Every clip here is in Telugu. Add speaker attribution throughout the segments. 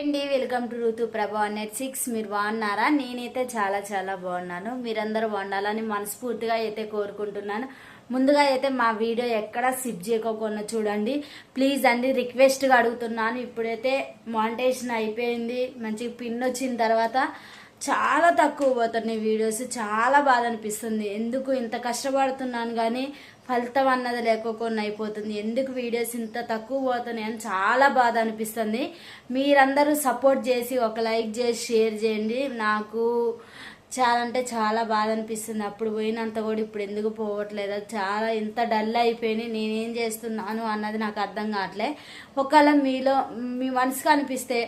Speaker 1: అండి వెల్కమ్ టు ఋతు ప్రభా నెట్ సిక్స్. మీరు బాగున్నారా? నేనైతే చాలా చాలా బాగున్నాను. మీరందరూ బాగుండాలని మనస్ఫూర్తిగా అయితే కోరుకుంటున్నాను. ముందుగా అయితే మా వీడియో ఎక్కడ సిప్ చేయకోకుండా చూడండి. ప్లీజ్ అండి రిక్వెస్ట్గా అడుగుతున్నాను. ఇప్పుడైతే మానిటేషన్ అయిపోయింది. మంచిగా పిన్ వచ్చిన తర్వాత చాలా తక్కువ పోతున్నాయి వీడియోస్ చాలా బాధ అనిపిస్తుంది. ఎందుకు ఇంత కష్టపడుతున్నాను కానీ ఫలితం అన్నది లేకోకుండా అయిపోతుంది. ఎందుకు వీడియోస్ ఇంత తక్కువ పోతున్నాయి అని చాలా బాధ అనిపిస్తుంది. మీరందరూ సపోర్ట్ చేసి ఒక లైక్ చేసి షేర్ చేయండి. నాకు చాలా అంటే చాలా బాధ అనిపిస్తుంది. అప్పుడు పోయినంత కూడా ఇప్పుడు ఎందుకు పోవట్లేదు? చాలా ఇంత డల్ అయిపోయి నేనేం చేస్తున్నాను అన్నది నాకు అర్థం కావట్లే. ఒకవేళ మీలో మీ మనసుకు అనిపిస్తే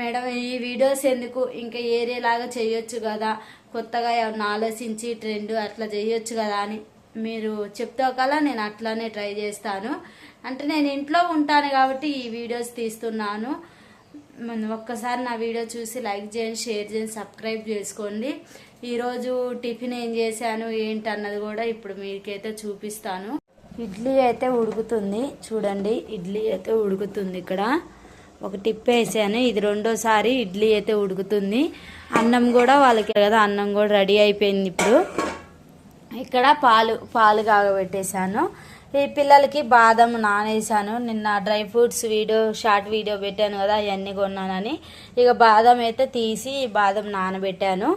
Speaker 1: మేడం ఈ వీడియోస్ ఎందుకు? ఇంకా ఏరియాలాగా చేయొచ్చు కదా. కొత్తగా ఏమన్నా ఆలోచించి ట్రెండ్ అట్లా చేయొచ్చు కదా అని మీరు చెప్తే ఒకలా నేను అట్లానే ట్రై చేస్తాను. అంటే నేను ఇంట్లో ఉంటాను కాబట్టి ఈ వీడియోస్ తీస్తున్నాను. ఒక్కసారి నా వీడియో చూసి లైక్ చేయండి షేర్ చేయండి సబ్స్క్రైబ్ చేసుకోండి. ఈరోజు టిఫిన్ ఏం చేశాను ఏంటన్నది కూడా ఇప్పుడు మీకైతే చూపిస్తాను. ఇడ్లీ అయితే ఉడుకుతుంది చూడండి ఇడ్లీ అయితే ఉడుకుతుంది ఇక్కడ. ఒక టిప్ వేసాను ఇది రెండోసారి ఇడ్లీ అయితే ఉడుకుతుంది. అన్నం కూడా వాళ్ళకి కదా అన్నం కూడా రెడీ అయిపోయింది ఇప్పుడు. ఇక్కడ పాలు పాలు కాగబెట్టేశాను. ఈ పిల్లలకి బాదం నానేసాను నిన్న dry fruits video short video పెట్టాను కదా అవన్నీ కొన్నానని. ఇక బాదం అయితే తీసి బాదం నానబెట్టాను.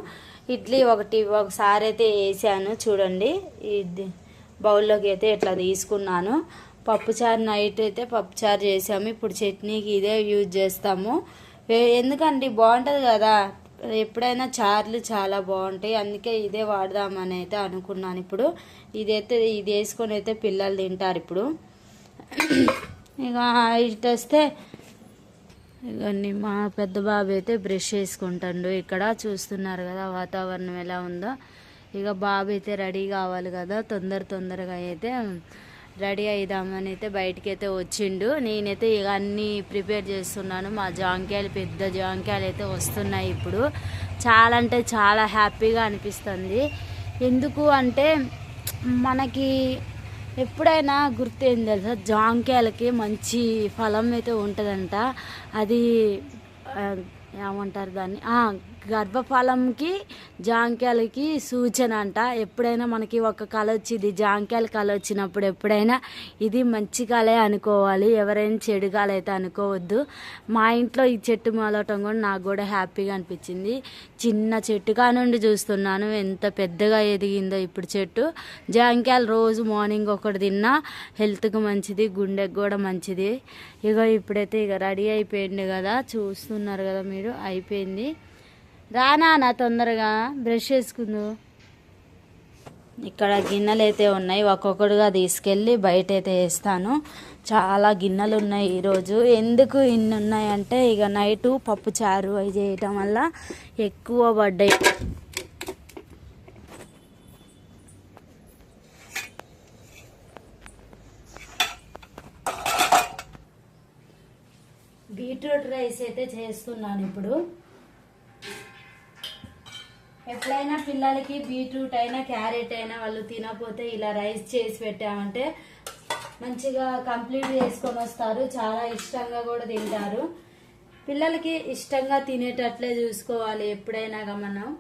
Speaker 1: ఇడ్లీ ఒకటి ఒకసారి అయితే వేసాను చూడండి. ఇది బౌల్లోకి అయితే ఇట్లా తీసుకున్నాను. పప్పుచారు నైట్ అయితే పప్పుచారు చేసాము. ఇప్పుడు చట్నీకి ఇదే యూజ్ చేస్తాము. ఎందుకండి బాగుంటుంది కదా. ఎప్పుడైనా చార్లు చాలా బాగుంటాయి. అందుకే ఇదే వాడదామని అయితే అనుకున్నాను ఇప్పుడు. ఇదైతే ఇది వేసుకొని అయితే పిల్లలు తింటారు ఇప్పుడు. ఇక ఇటు వస్తే ఇవన్నీ మా పెద్ద బాబు అయితే బ్రష్ చేసుకుంటాడు ఇక్కడ చూస్తున్నారు కదా వాతావరణం ఎలా ఉందో. ఇక బాబు అయితే రెడీ కావాలి కదా. తొందర తొందరగా అయితే రెడీ అయిదామని అయితే బయటికి అయితే వచ్చిండు. నేనైతే ఇక అన్నీ ప్రిపేర్ చేస్తున్నాను. మా జాంకాయలు పెద్ద జాంకాయలు అయితే వస్తున్నాయి ఇప్పుడు. చాలా అంటే చాలా హ్యాపీగా అనిపిస్తుంది. ఎందుకు అంటే మనకి ఎప్పుడైనా గుర్తు ఏం తెలుసా? జాంకాయలకి మంచి ఫలం అయితే ఉంటుందంట. అది ఏమంటారు దాన్ని? గర్భఫలంకి జాంకాయలకి సూచన అంట ఎప్పుడైనా మనకి ఒక కళ వచ్చింది జాంకాయల కళ వచ్చినప్పుడు ఎప్పుడైనా ఇది మంచి కళే అనుకోవాలి. ఎవరైనా చెడు కళ అయితే అనుకోవద్దు. మా ఇంట్లో ఈ చెట్టు మొలవటం కూడా నాకు కూడా హ్యాపీగా అనిపించింది. చిన్న చెట్టుగా నుండి చూస్తున్నాను. ఎంత పెద్దగా ఎదిగిందో ఇప్పుడు చెట్టు. జాంకాయలు రోజు మార్నింగ్ ఒకటి తిన్నా హెల్త్కి మంచిది గుండెకి కూడా మంచిది. ఇక ఇప్పుడైతే ఇక రెడీ అయిపోయింది కదా. చూస్తున్నారు కదా మీరు. అయిపోయింది. రానా నా తొందరగా బ్రష్ చేసుకుందు. ఇక్కడ గిన్నెలు అయితే ఉన్నాయి ఒక్కొక్కటిగా తీసుకెళ్ళి బయట అయితే వేస్తాను. చాలా గిన్నెలు ఉన్నాయి ఈరోజు. ఎందుకు ఇన్ని ఉన్నాయంటే ఇక నైటు పప్పు చారు అవి చేయటం వల్ల ఎక్కువ పడ్డాయి. బీట్రూట్ రైస్ అయితే చేస్తున్నాను ఇప్పుడు. ఎప్పుడైనా పిల్లలకి బీట్రూట్ అయినా క్యారెట్ అయినా వాళ్ళు తినకపోతే ఇలా రైస్ చేసి పెట్టామంటే మంచిగా కంప్లీట్ చేసుకొని వస్తారు. చాలా ఇష్టంగా కూడా తింటారు. పిల్లలకి ఇష్టంగా తినేటట్లే చూసుకోవాలి ఎప్పుడైనా గమనం. మనం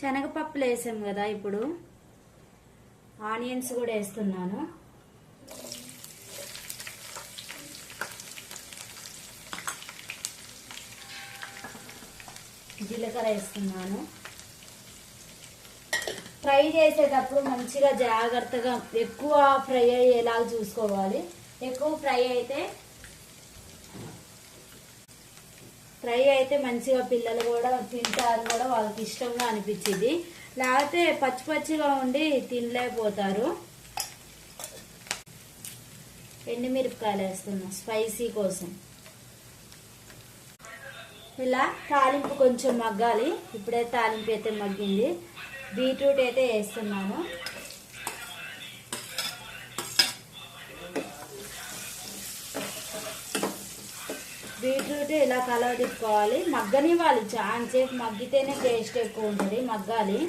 Speaker 1: శనగపప్పులు వేసాం కదా ఇప్పుడు. ఆనియన్స్ కూడా వేస్తున్నాను. జీలకర్ర వేస్తున్నాను ఫ్రై చేసేటప్పుడు మంచిగా జాగ్రత్తగా ఎక్కువ ఫ్రై అయ్యేలాగా చూసుకోవాలి. ఎక్కువ ఫ్రై అయితే ఫ్రై అయితే మంచిగా పిల్లలు కూడా తింటారు కూడా వాళ్ళకి ఇష్టంగా అనిపించింది. లేకపోతే పచ్చి పచ్చిగా ఉండి తినలేకపోతారు. ఎండుమిరపకాయలు వేస్తున్నాం స్పైసీ కోసం. ఇలా తాలింపు కొంచెం మగ్గాలి. ఇప్పుడే తాలింపు అయితే మగ్గింది. బీట్రూట్ అయితే వేస్తున్నాను. బీట్రూట్ ఇలా కలవ తిప్పుకోవాలి మగ్గనివ్వాలి. చాలాసేపు మగ్గితేనే టేస్ట్ ఎక్కువ ఉంటుంది. మగ్గాలి.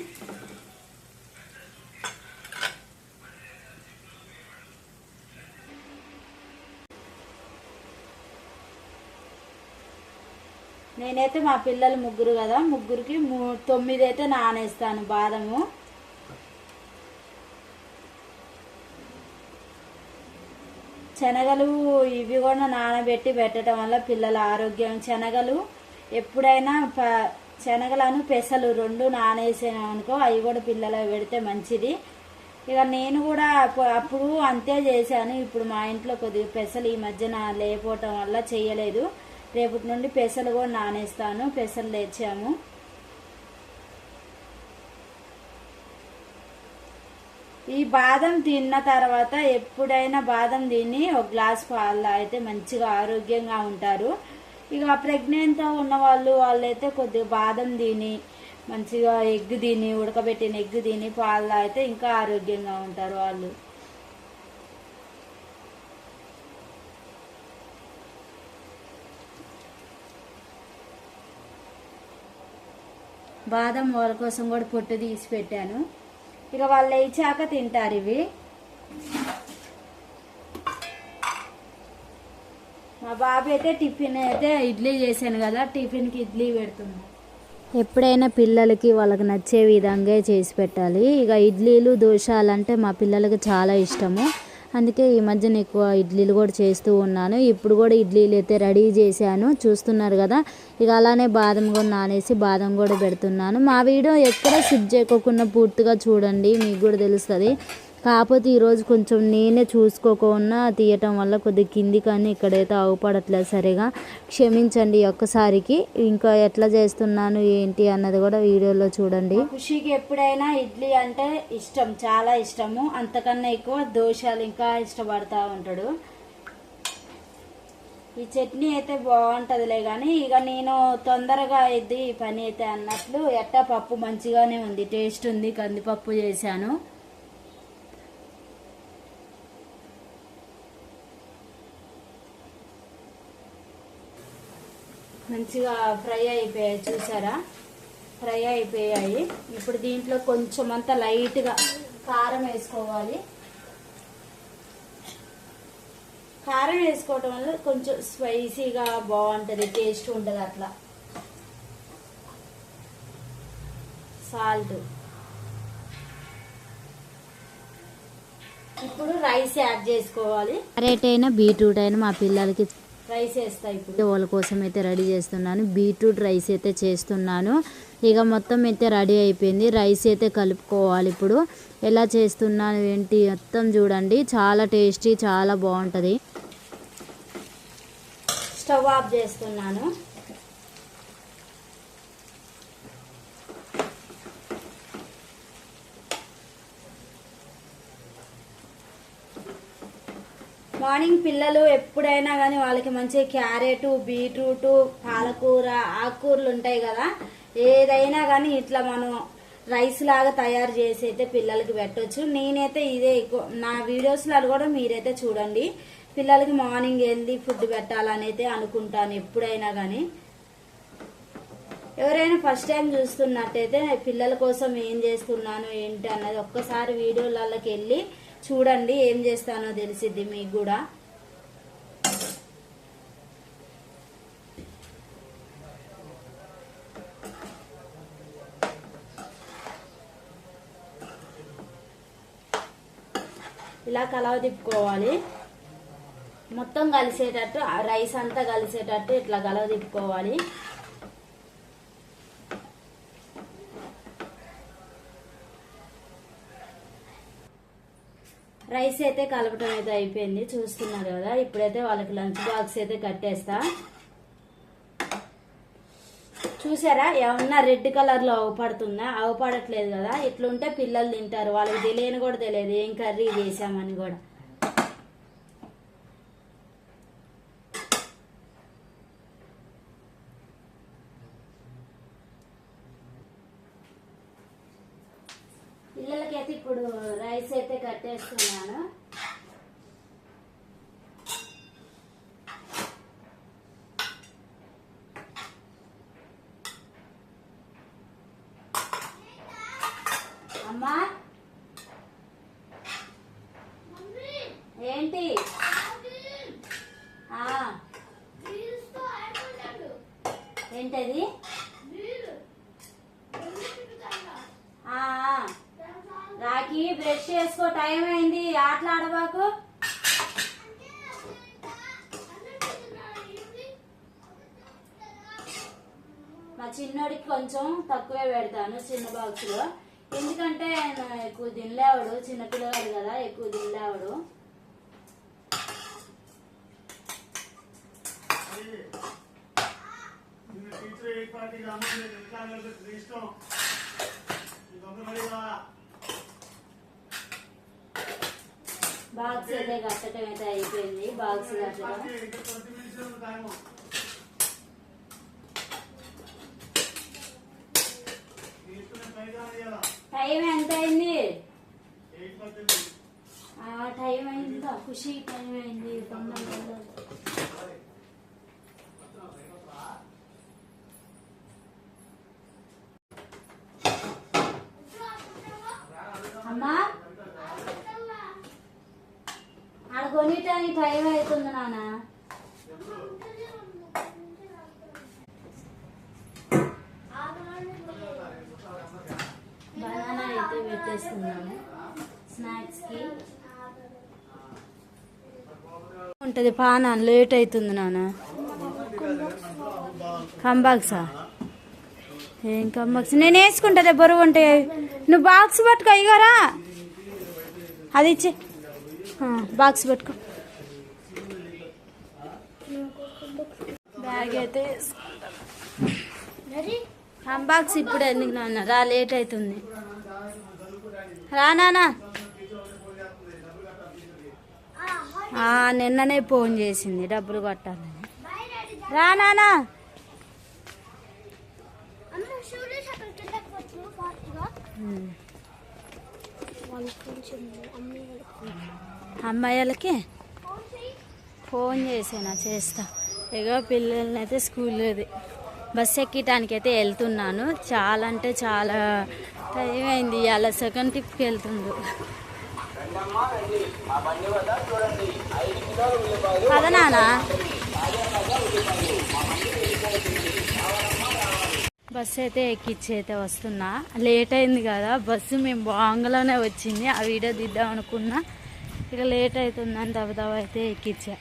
Speaker 1: నేనైతే మా పిల్లలు ముగ్గురు కదా ముగ్గురికి మూ- తొమ్మిది అయితే నానేస్తాను బాదము. శనగలు ఇవి కూడా నానబెట్టి పెట్టడం వల్ల పిల్లల ఆరోగ్యం. శనగలు ఎప్పుడైనా ప శనగలను పెసలు రెండు నానేసామనుకో అవి కూడా పిల్లలకు పెడితే మంచిది. ఇక నేను కూడా అప్పుడు అంతే చేశాను. ఇప్పుడు మా ఇంట్లో కొద్దిగా పెసలు ఈ మధ్యన లేకపోవటం వల్ల చేయలేదు. రేపటి నుండి పెసలు కూడా నానేస్తాను. పెసలు తెచ్చాము ఈ బాదం తిన్న తర్వాత ఎప్పుడైనా బాదం తిని ఒక గ్లాస్ పాలు అయితే మంచిగా ఆరోగ్యంగా ఉంటారు. ఇక ప్రెగ్నెంట్ ఉన్న వాళ్ళు వాళ్ళైతే కొద్దిగా బాదం తిని మంచిగా ఎగ్ తిని ఉడకబెట్టిన ఎగ్ తిని పాలు అయితే ఇంకా ఆరోగ్యంగా ఉంటారు వాళ్ళు. బాదం వాళ్ళ కోసం కూడా పొట్టు తీసి పెట్టాను. ఇక వాళ్ళు లేచాక తింటారు ఇవి. మా బాబు అయితే టిఫిన్ అయితే ఇడ్లీ చేశాను కదా టిఫిన్కి ఇడ్లీ పెడుతుంది ఎప్పుడైనా పిల్లలకి వాళ్ళకి నచ్చే విధంగా చేసి పెట్టాలి. ఇక ఇడ్లీలు దోశలు అంటే మా పిల్లలకి చాలా ఇష్టము. అందుకే ఈ మధ్యన ఎక్కువ ఇడ్లీలు కూడా చేస్తూ ఉన్నాను. ఇప్పుడు కూడా ఇడ్లీలు అయితే రెడీ చేశాను. చూస్తున్నారు కదా. ఇక అలానే బాదం కూడా నానేసి బాదం కూడా పెడుతున్నాను. మా వీడియో ఎక్కడ స్కిప్ చేయకోకుండా పూర్తిగా చూడండి. మీకు కూడా తెలుస్తుంది. కాకపోతే ఈరోజు కొంచెం నేనే చూసుకోకుండా తీయటం వల్ల కొద్దిగా కింది కానీ ఇక్కడైతే అవపడట్లేదు సరిగా. క్షమించండి ఒక్కసారికి. ఇంకా ఎట్లా చేస్తున్నాను ఏంటి అన్నది కూడా వీడియోలో చూడండి. ఖుషికి ఎప్పుడైనా ఇడ్లీ అంటే ఇష్టం చాలా ఇష్టము. అంతకన్నా ఎక్కువ దోశలు ఇంకా ఇష్టపడతా ఉంటాడు. ఈ చట్నీ అయితే బాగుంటుందిలే కానీ ఇక నేను తొందరగా ఇది పని అయితే అన్నట్లు ఎట్టా పప్పు మంచిగానే ఉంది టేస్ట్ ఉంది కందిపప్పు చేశాను. మంచిగా ఫ్రై అయిపోయాయి చూసారా? ఫ్రై అయిపోయాయి. ఇప్పుడు దీంట్లో కొంచెం అంతా లైట్గా కారం వేసుకోవాలి. కారం వేసుకోవటం వల్ల కొంచెం స్పైసీగా బాగుంటుంది టేస్ట్ ఉంటుంది అట్లా. సాల్ట్. ఇప్పుడు రైస్ యాడ్ చేసుకోవాలి. క్యారెట్ అయినా బీట్రూట్ అయినా మా పిల్లలకి రైస్ వేస్తా ఇప్పుడు. వాళ్ళ కోసం అయితే రెడీ చేస్తున్నాను. బీట్రూట్ రైస్ అయితే చేస్తున్నాను. ఇక మొత్తం అయితే రెడీ అయిపోయింది. రైస్ అయితే కలుపుకోవాలి ఇప్పుడు. ఎలా చేస్తున్నాను ఏంటి మొత్తం చూడండి. చాలా టేస్టీ చాలా బాగుంటుంది. స్టవ్ ఆఫ్ చేస్తున్నాను. మార్నింగ్ పిల్లలు ఎప్పుడైనా కానీ వాళ్ళకి మంచి క్యారెట్ బీట్రూట్ పాలకూర ఆకుకూరలు ఉంటాయి కదా ఏదైనా కానీ ఇట్లా మనం రైస్ లాగా తయారు చేసి అయితే పిల్లలకి పెట్టొచ్చు. నేనైతే ఇదే ఎక్కువ నా వీడియోస్లో కూడా మీరైతే చూడండి. పిల్లలకి మార్నింగ్ హెల్దీ ఫుడ్ పెట్టాలని అయితే అనుకుంటాను ఎప్పుడైనా కానీ ఎవరైనా ఫస్ట్ టైం చూస్తున్నట్టయితే పిల్లల కోసం ఏం చేస్తున్నాను ఏంటి అన్నది ఒక్కసారి వీడియోలకి వెళ్ళి చూడండి ఏం చేస్తానో తెలిసిద్ది మీకు కూడా. ఇలా కలవ తిప్పుకోవాలి. మొత్తం కలిసేటట్టు రైస్ అంతా కలిసేటట్టు ఇట్లా కలవ తిప్పుకోవాలి. రైస్ అయితే కలపటం అయితే అయిపోయింది. చూస్తున్నారు కదా ఇప్పుడైతే వాళ్ళకి లంచ్ బాక్స్ అయితే కట్టేస్తా. చూసారా? ఏమన్నా రెడ్ కలర్లో అవపడుతుందా అవపడట్లేదు కదా. ఇట్లుంటే పిల్లలు తింటారు. వాళ్ళకి తెలియని కూడా తెలియదు. ఏం కర్రీ చేసామని కూడా. పిల్లలకైతే ఇప్పుడు రైస్ అయితే కట్టేస్తున్నాను. అమ్మా. ఏంటి? ఏంటది ఆ, ఆ. రాఖీ బ్రష్ చేసుకో టైం అయింది ఆటలాడబాకు మా చిన్నోడికి కొంచెం తక్కువే పెడతాను చిన్న బాక్స్లో. ఎందుకంటే ఆయన ఎక్కువ తినలేవాడు చిన్నపిల్లవాడు కదా ఎక్కువ తినలేవాడు
Speaker 2: టీచర్ ఏ పార్టీ రమ్మని వెళ్తాను ఇష్టం ఈ దొంగ మరి
Speaker 1: బాక్స్ అయితే కట్టడం అయితే అయిపోయింది. బాక్స్ కట్టడం. టైం ఎంత అయింది? టైం అయిందా. ఖుషి టైం అయింది. తొందరగా కొనిటానికి టైం అవుతుంది నాన్న. బనానా అయితే పెట్టేస్తున్నాము. స్నాక్స్కి. ఉంటది పానా? లేట్ అవుతుంది నాన్న. కంబాక్సా? ఏం కంబాక్స్? నేను వేసుకుంటా బరువు ఉంటాయి నువ్వు బాక్స్ పట్టుకో అయ్యగారా అది ఇచ్చే బాక్స్ పట్టుకో. బ్యాగ్ అయితే కంబాక్స్ ఇప్పుడు ఎందుకు నాన్న? రా లేట్ అవుతుంది. రా నిన్ననే ఫోన్ చేసింది డబ్బులు కట్టాలని. రా నానా అమ్మాయిలకి ఫోన్ చేసాను చేస్తా. ఇక పిల్లల్ని అయితే స్కూల్ బస్ ఎక్కటానికి అయితే వెళ్తున్నాను. చాలా అంటే చాలా టైం అయింది. ఇవాళ సెకండ్ ట్రిప్కి వెళ్తుండు. కదా నానా బస్సు అయితే ఎక్కిచ్చి అయితే వస్తున్నా. లేట్ అయింది కదా. బస్సు మేము బాంగ్లోనే వచ్చింది. ఆ వీడియో దిద్దాం అనుకున్నా. ఇక లేట్ అవుతుందని దబదబ అయితే ఎక్కించా.